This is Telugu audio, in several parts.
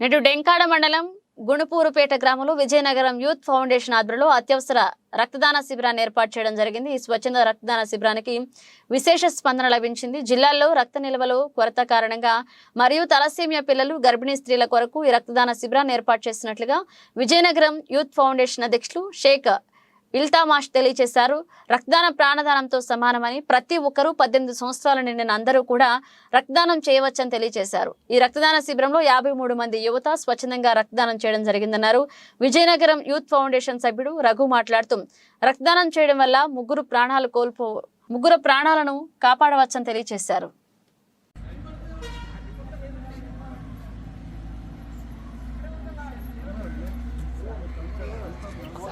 నేడు డెంకాడ మండలం గుణపూరుపేట గ్రామంలో విజయనగరం యూత్ ఫౌండేషన్ ఆధ్వర్యంలో అత్యవసర రక్తదాన శిబిరాన్ని ఏర్పాటు చేయడం జరిగింది. ఈ స్వచ్ఛంద రక్తదాన శిబిరానికి విశేష స్పందన లభించింది. జిల్లాల్లో రక్త నిల్వలు కొరత కారణంగా మరియు తలసీమియా పిల్లలు గర్భిణీ స్త్రీల కొరకు ఈ రక్తదాన శిబిరాన్ని ఏర్పాటు చేసినట్లుగా విజయనగరం యూత్ ఫౌండేషన్ అధ్యక్షులు షేక్ ఇల్తామాష్ తెలియజేశారు రక్తదానం ప్రాణదానంతో సమానమని ప్రతి ఒక్కరూ పద్దెనిమిది సంవత్సరాలు నిండిన అందరూ కూడా రక్తదానం చేయవచ్చని తెలియజేశారు ఈ రక్తదాన శిబిరంలో యాభై మూడు మంది యువత స్వచ్ఛందంగా రక్తదానం చేయడం జరిగిందన్నారు. విజయనగరం యూత్ ఫౌండేషన్ సభ్యుడు రఘు మాట్లాడుతూ రక్తదానం చేయడం వల్ల ముగ్గురు ప్రాణాలు కోల్పో ముగ్గురు ప్రాణాలను కాపాడవచ్చని తెలియజేశారు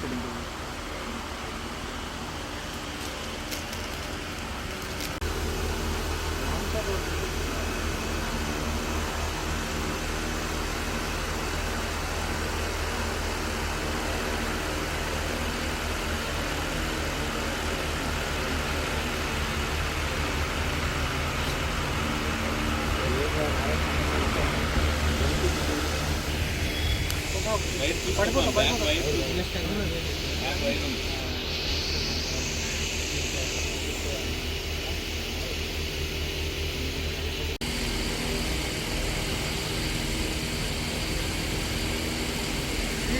കൊടുത്തിട്ടുണ്ട് పడిపోతా